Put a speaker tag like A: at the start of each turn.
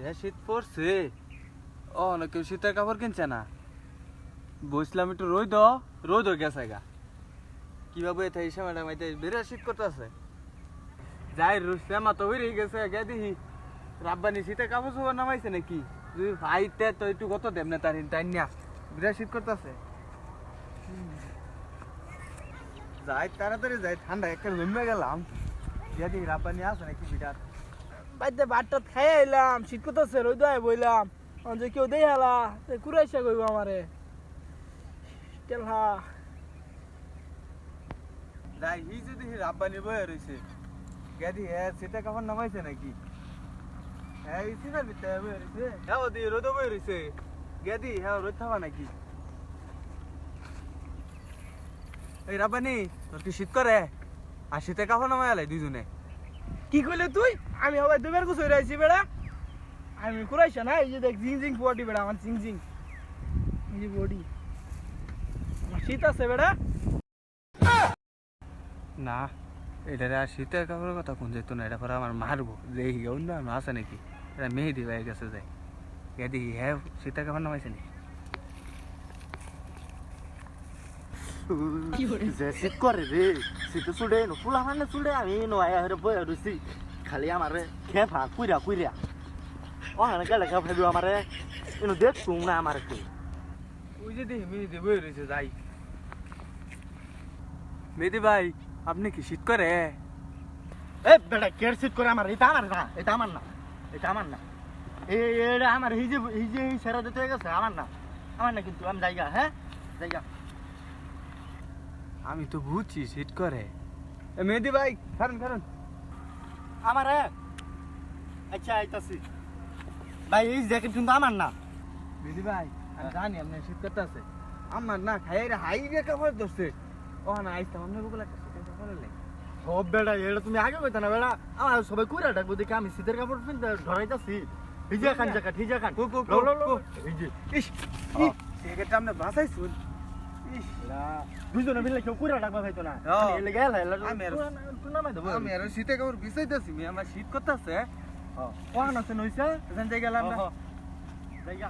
A: যে শীত পড়ছে। ও কেউ শীতের কাপড় কিনছে না? বসলাম একটু রোদ রোদ গেছে গা। কীভাবে এতে হিসেবে ম্যাডাম এতে বিরাট শীত করতেছে? যাই রুসে মা তো হয়ে গেছে গে দিহি রাব্বানি শীতে কাপড় চোপড় নামাইছে নাকি? তুই ভাইতে তো একটু কত দেব না তার, তাই না? বিরাট শীত করতেছে। যাই, তাড়াতাড়ি যাই, ঠান্ডা একটা জমে গেলাম। গিয়া দিহি রাব্বানি আছে নাকি বিরাট।
B: বাইতে ভাতটা খাই আইলাম, শীত করতেছে রোদ আয় বইলাম। যে কেউ দেই হালা কুরাইসা কইব আমারে। কেলহা।
A: যাই ই যদি রাব্বানি বয়ে রইছে, গেদি হ্যাঁ সেটা কাপড় নামাইছে নাকি? হ্যাঁ এই সিনার ভিতরে বয়ে রইছে। হ্যাঁ ওদি রোদ বয়ে রইছে। গেদি হ্যাঁ রোদ থাবা নাকি? এই রাব্বানি, তোর কি শীত করে? আর শীতে কাপড় নামাই আলাই দুজনে
B: কি কইলে তুই? আমি হবাই দুবার কুছ হইরা আইছি বেড়া। আমি কুরাইসা না এই যে দেখ, জিং জিং বডি বেড়া, আমার জিং জিং। এই বডি। শীত আছে বেড়া।
A: না, এটা আর শীতের কাপড়ের কথা কোন যেত না, এটা পরে আমার মারবো হি অন্য আছে নাকি? এটা মেহেদি হয়ে গেছে যাই গেদি হ্যাঁ শীতের কাপড় নামাইছে নাকি?
C: যে করে রে শীতে চুড়ে নুফুলা মানে চুড়ে আমি নো আয়া হরে বই রুছি খালি আমারে খেফা কুইরা কুইরা ও হানে গেলে খেফা দিও আমারে ইনো দেখ তুম না আমারে কই
A: ওই যে দেখি মেহেদি বয়ে রয়েছে যাই। মেহেদি ভাই আপনি কি শীত করে
C: এ বেটা কের শীত করে আমার এটা আমার না এটা আমার না এটা আমার না। এই এটা আমার হিজে হিজে সেরা দিতে গেছে আমার না। আমার না কিন্তু আমি জায়গা হ্যাঁ জায়গা
A: আমি তো বুঝছি শীত করে। মেহেদি ভাই কারণ কারণ
C: আমার আচ্ছা আইতাছি। ভাই এই জ্যাকেট কিন্তু আমার না।
A: মেহেদি ভাই আমি জানি আপনি শীত করতে আছে আমার না খাই রে হাই রে কাপড় ধরছে। ও না আইসতাম আপনার শীতের কাপড় লাই
C: সব বেড়া এটা তুমি আগে কইতা না বেড়া আমার সবাই কুইরা ডাকবো দেখে আমি শীতের কাপড় পিনতে ধরাইতাছি। হিজা খান জায়গা হিজা খান
A: ইস সেটা আপনি
C: এরা দুজনে মিলে কেউ কুইরা ডাকবা ভাইতো না। এলে গেল
A: আমি আর-
C: তুই দেবো
A: আমি আর শীতে কাপড় বিছাইতেছি আমি আমার শীত করতেছে।
C: আছে
A: ওখান আছে নইছে? এখান থেকে গেলাম
C: জায়গা